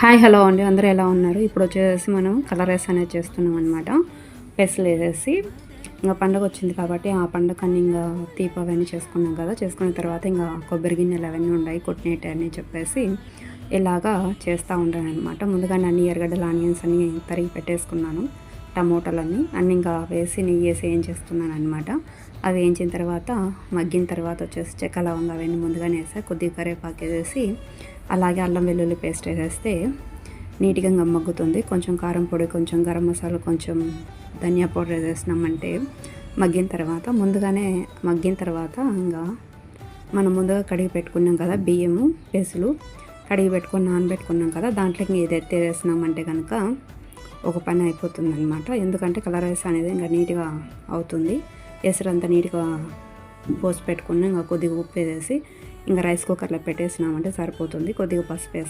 Hi hello అండి. అందరూ ఎలా ఉన్నారు? ఇప్పుడు వచ్చేసి మనం కలర్ రైస్ అనేది చేస్తున్నాం అనమాట పెసలు వేసేసి ఇంకా పండగ వచ్చింది కాబట్టి ఆ పండుగ అన్ని ఇంకా తీప అవన్నీ చేసుకున్నాం కదా. చేసుకున్న తర్వాత ఇంకా కొబ్బరి గిన్నెలు అవన్నీ ఉన్నాయి కొట్టినేటి అని చెప్పేసి ఇలాగా చేస్తూ ఉంటాను అనమాట ముందుగానే అన్ని ఎరగడ్డలు ఆనియన్స్ అన్ని తరిగి పెట్టేసుకున్నాను టమోటాలన్నీ. అన్ని ఇంకా వేసి నెయ్యి వేసి ఏం చేస్తున్నాను అనమాట అవి వేయించిన తర్వాత మగ్గిన తర్వాత వచ్చేసి చెక్క లవంగా అవన్నీ ముందుగానే వేసా. కొద్దిగా కరివేపాకు వేసేసి అలాగే అల్లం వెల్లుల్లి పేస్ట్ వేసేస్తే నీట్గా మగ్గుతుంది కొంచెం కారం పొడి కొంచెం గరం మసాలా కొంచెం ధనియా పౌడర్ వేసేసినామంటే మగ్గిన తర్వాత ముందుగానే మగ్గిన తర్వాత ఇంకా మనం ముందుగా కడిగి పెట్టుకున్నాం కదా బియ్యము పెసులు కడిగి పెట్టుకొని నానబెట్టుకున్నాం కదా దాంట్లోకి ఇది ఎత్తే వేసినామంటే కనుక ఒక పని అయిపోతుంది అనమాట ఎందుకంటే కలర్ రైస్ అనేది ఇంకా నీట్గా అవుతుంది. ఎసరంతా నీట్గా పోసి పెట్టుకుని ఇంకా కొద్దిగా ఉప్పు వేసేసి ఇంకా రైస్ కుక్కర్లో పెట్టేసినామంటే సరిపోతుంది. కొద్దిగా పసుపు వేసాం